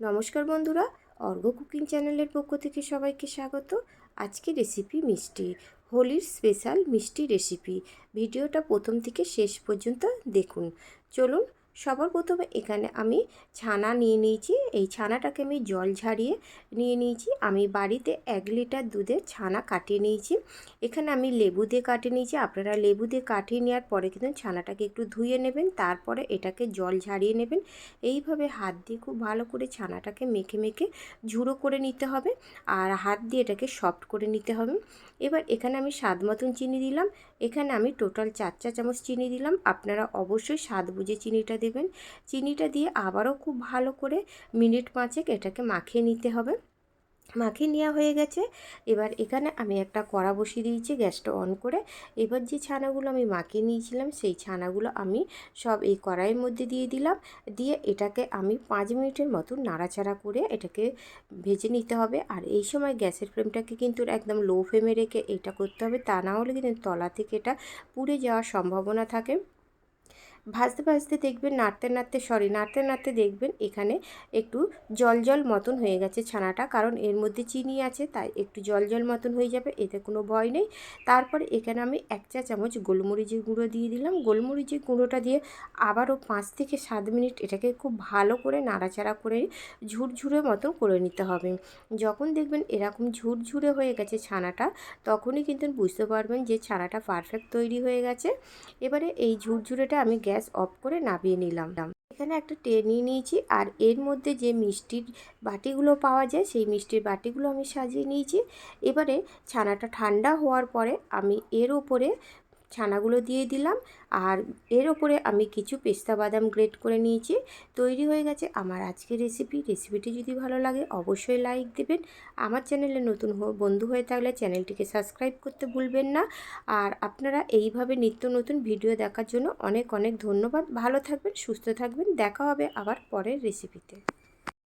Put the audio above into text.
নমস্কার বন্ধুরা, অর্ঘ কুকিং চ্যানেলের পক্ষ থেকে সবাইকে স্বাগত। আজকে রেসিপি মিষ্টি, হোলির স্পেশাল মিষ্টি রেসিপি। ভিডিওটা প্রথম থেকে শেষ পর্যন্ত দেখুন। চলুন সবার প্রথমে এখানে আমি ছানা নিয়ে নিয়েছি। এই ছানাটাকে আমি জল ঝারিয়ে নিয়ে নিয়েছি। আমি বাড়িতে এক লিটার দুধের ছানা কাটিয়ে নিয়েছি। এখানে আমি লেবু দিয়ে কাটিয়ে নিয়েছি। আপনারা লেবু দিয়ে কাটিয়ে নেওয়ার পরে কিন্তু ছানাটাকে একটু ধুয়ে নেবেন। তারপরে এটাকে জল ঝারিয়ে নেবেন। এইভাবে হাত দিয়ে খুব ভালো করে ছানাটাকে মেখে মেখে ঝুড়ো করে নিতে হবে আর হাত দিয়ে এটাকে সফট করে নিতে হবে। এবার এখানে আমি স্বাদ মতন চিনি দিলাম। এখানে আমি টোটাল চার চা চামচ চিনি দিলাম। আপনারা অবশ্যই স্বাদ বুঝে চিনিটা দেবেন। চিনিটা দিয়ে আবারও খুব ভালো করে মিনিট পাঁচেক এটাকে মাখিয়ে নিতে হবে। মাখিয়ে নেওয়া হয়ে গেছে। এবার এখানে আমি একটা কড়া বসিয়ে দিয়েছি গ্যাসটা অন করে। এবার যে ছানাগুলো আমি মাখিয়ে নিয়েছিলাম, সেই ছানাগুলো আমি সব এই কড়াইয়ের মধ্যে দিয়ে দিলাম। দিয়ে এটাকে আমি পাঁচ মিনিটের মতো নাড়াচাড়া করে এটাকে ভেজে নিতে হবে। আর এই সময় গ্যাসের ফ্লেমটাকে কিন্তু একদম লো ফ্লেমে রেখে এটা করতে হবে। তা না হলে কিন্তু তলা থেকে এটা পুড়ে যাওয়ার সম্ভাবনা থাকে। ভাজতে ভাজতে দেখবেন, নাড়তে নাড়তে সরি নাড়তে নাড়তে দেখবেন এখানে একটু জল জল মতন হয়ে গেছে ছানাটা। কারণ এর মধ্যে চিনি আছে, তাই একটু জল জল মতন হয়ে যাবে, এতে কোনো ভয় নেই। তারপরে এখানে আমি এক চা চামচ গোলমরিচের গুঁড়ো দিয়ে দিলাম। গোলমরিচের গুঁড়োটা দিয়ে আবারও পাঁচ থেকে সাত মিনিট এটাকে খুব ভালো করে নাড়াচাড়া করে ঝুরঝুরে মতন করে নিতে হবে। যখন দেখবেন এরকম ঝুরঝুরে হয়ে গেছে ছানাটা, তখনই কিন্তু বুঝতে পারবেন যে ছানাটা পারফেক্ট তৈরি হয়ে গেছে। এবারে এই ঝুরঝুরেটা আমি গ্যাস অফ করে নামিয়ে নিলাম। এখানে একটা ট্রে নিয়ে নিয়েছি আর এর মধ্যে যে মিষ্টির বাটিগুলো পাওয়া যায়, সেই মিষ্টির বাটিগুলো আমি সাজিয়ে নিয়েছি। এবারে ছানাটা ঠান্ডা হওয়ার পরে আমি এর ওপরে ছানাগুলো দিয়ে দিলাম। আর এর ওপরে আমি কিছু পেস্তা বাদাম গ্রেট করে নিয়েছি। তৈরি হয়ে গেছে আমার আজকের রেসিপি। রেসিপিটি যদি ভালো লাগে অবশ্যই লাইক দেবেন। আমার চ্যানেলে নতুন বন্ধু হয়ে থাকলে চ্যানেলটিকে সাবস্ক্রাইব করতে ভুলবেন না। আর আপনারা এইভাবে নিত্য নতুন ভিডিও দেখার জন্য অনেক অনেক ধন্যবাদ। ভালো থাকবেন, সুস্থ থাকবেন। দেখা হবে আবার পরের রেসিপিতে।